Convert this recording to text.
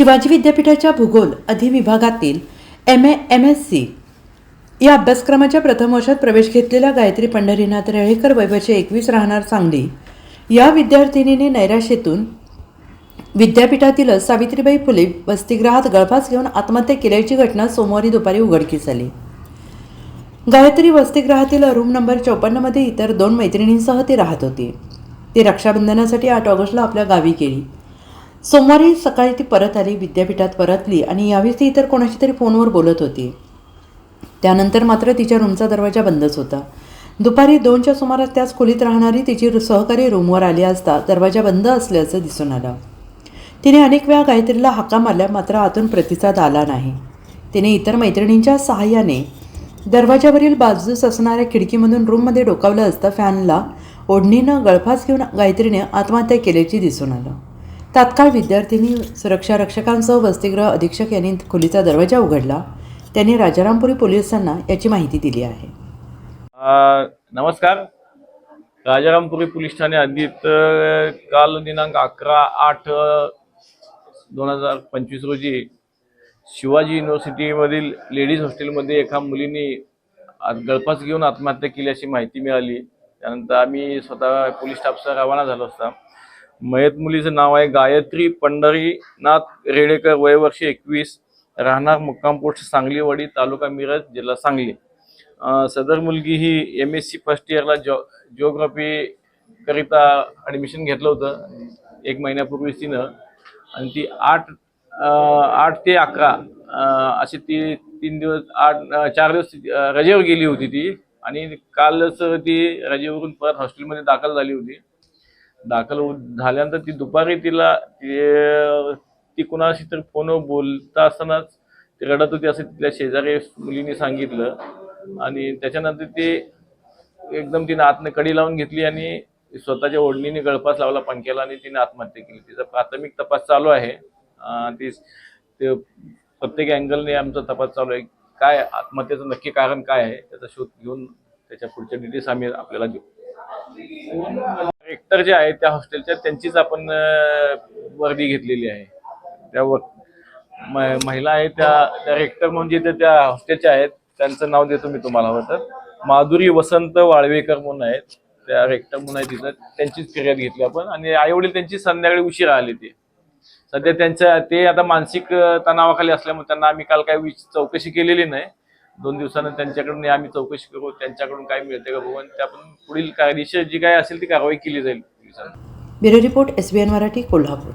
शिवाजी विद्यापीठाच्या भूगोल अधिविभागातील M A M S C या अभ्यासक्रमाच्या प्रथम वर्षात प्रवेश घेतलेल्या गायत्री पंढरीनाथ रेळेकर वैभवचे एकवीस राहणार सांगली या विद्यार्थिनीने नैराश्येतून विद्यापीठातीलच सावित्रीबाई फुले वसतिगृहात गळफास घेऊन आत्महत्या केल्याची घटना सोमवारी दुपारी उघडकीस आली. गायत्री वसतिगृहातील रूम नंबर चौपन्नमध्ये इतर दोन मैत्रिणींसह ती राहत होती. ती रक्षाबंधनासाठी आठ ऑगस्टला आपल्या गावी गेली. सोमवारी सकाळी ती परत आली विद्यापीठात परतली आणि यावेळी ती इतर कोणाशी तरी फोनवर बोलत होती. त्यानंतर मात्र तिच्या रूमचा दरवाजा बंदच होता. दुपारी दोनच्या सुमारास त्याच खोलीत राहणारी तिची सहकारी रूमवर आली असता दरवाजा बंद असल्याचं दिसून आलं. तिने अनेक वेळा गायत्रीला हाका मारल्या मात्र आतून प्रतिसाद आला नाही. तिने इतर मैत्रिणींच्या सहाय्याने दरवाजावरील बाजूस असणाऱ्या खिडकीमधून रूममध्ये डोकावलं असता फॅनला ओढणीनं गळफास घेऊन गायत्रीने आत्महत्या केल्याची दिसून आलं. तात्काळ विद्यार्थिनी सुरक्षा रक्षकांसह वसतिगृह अधीक्षक यांनी खोलीचा दरवाजा उघडला. त्यांनी राजारामपुरी पोलिसांना याची माहिती दिली आहे. नमस्कार. राजारामपुरी पोलीस ठाणे हद्दीत काल दिनांक अकरा आठ दोन हजार पंचवीस रोजी शिवाजी युनिव्हर्सिटीमधील लेडीज हॉस्टेलमध्ये एका मुलीने आज गळफास घेऊन आत्महत्या केली अशी माहिती मिळाली. त्यानंतर आम्ही स्वतः पोलीस स्टाफचा रवाना झालो असता. मयत मुलीचं नाव आहे गायत्री पंढरीनाथ रेडेकर. वयवर्षी एकवीस. राहणार मुक्काम पोस्ट सांगलीवाडी तालुका मिरज जिल्हा सांगली. सदर मुलगी ही एम एस सी फर्स्ट इयरला जॉ जिओग्राफी करिता ॲडमिशन घेतलं होतं. एक महिन्यापूर्वीच तिनं आणि ती आठ आठ ते अकरा असे ती तीन दिवस आठ चार दिवस रजेवर गेली होती ती. आणि कालच ती रजेवरून परत हॉस्टेलमध्ये दाखल झाली होती. दाखल झाल्यानंतर ती दुपारी तिला ती कुणाशी तर फोनवर बोलता असतानाच ती रडत होती असं तिथल्या शेजारी मुलीने सांगितलं. आणि त्याच्यानंतर ती एकदम तिने आतनं कडी लावून घेतली आणि स्वतःच्या ओढणीने गळफास लावला पंख्याला आणि तिने आत्महत्या केली. तिचा प्राथमिक तपास चालू आहे. ती ते प्रत्येक अँगलने आमचा तपास चालू आहे. काय आत्महत्येचं नक्की कारण काय आहे त्याचा शोध घेऊन त्याच्या पुढच्या डिटेल्स आम्ही आपल्याला देऊ. रेक्टर जे आहे त्या हॉस्टेलच्या त्यांचीच आपण वर्दी घेतलेली आहे. त्या महिला आहे त्या त्या रेक्टर म्हणजे त्या- त्या हॉस्टेलच्या आहेत त्यांचं नाव देतो मी तुम्हाला हवं तर माधुरी वसंत वाळवेकर म्हणून आहेत. त्या रेक्टर म्हणून आहे तिथं. त्यांचीच फिर्याद घेतली आपण. आणि आई वडील त्यांची संध्याकाळी उशिरा आले ते. सध्या त्यांच्या ते आता मानसिक तणावाखाली असल्यामुळे त्यांना आम्ही काल काही चौकशी केलेली नाही. दोन दिवसानं त्यांच्याकडून आम्ही चौकशी करू त्यांच्याकडून काय मिळते का बघू आणि त्या पुढील कायदेशीर जी काय असेल ती कारवाई केली जाईल. Bureau report S B N Marathi Kolhapur.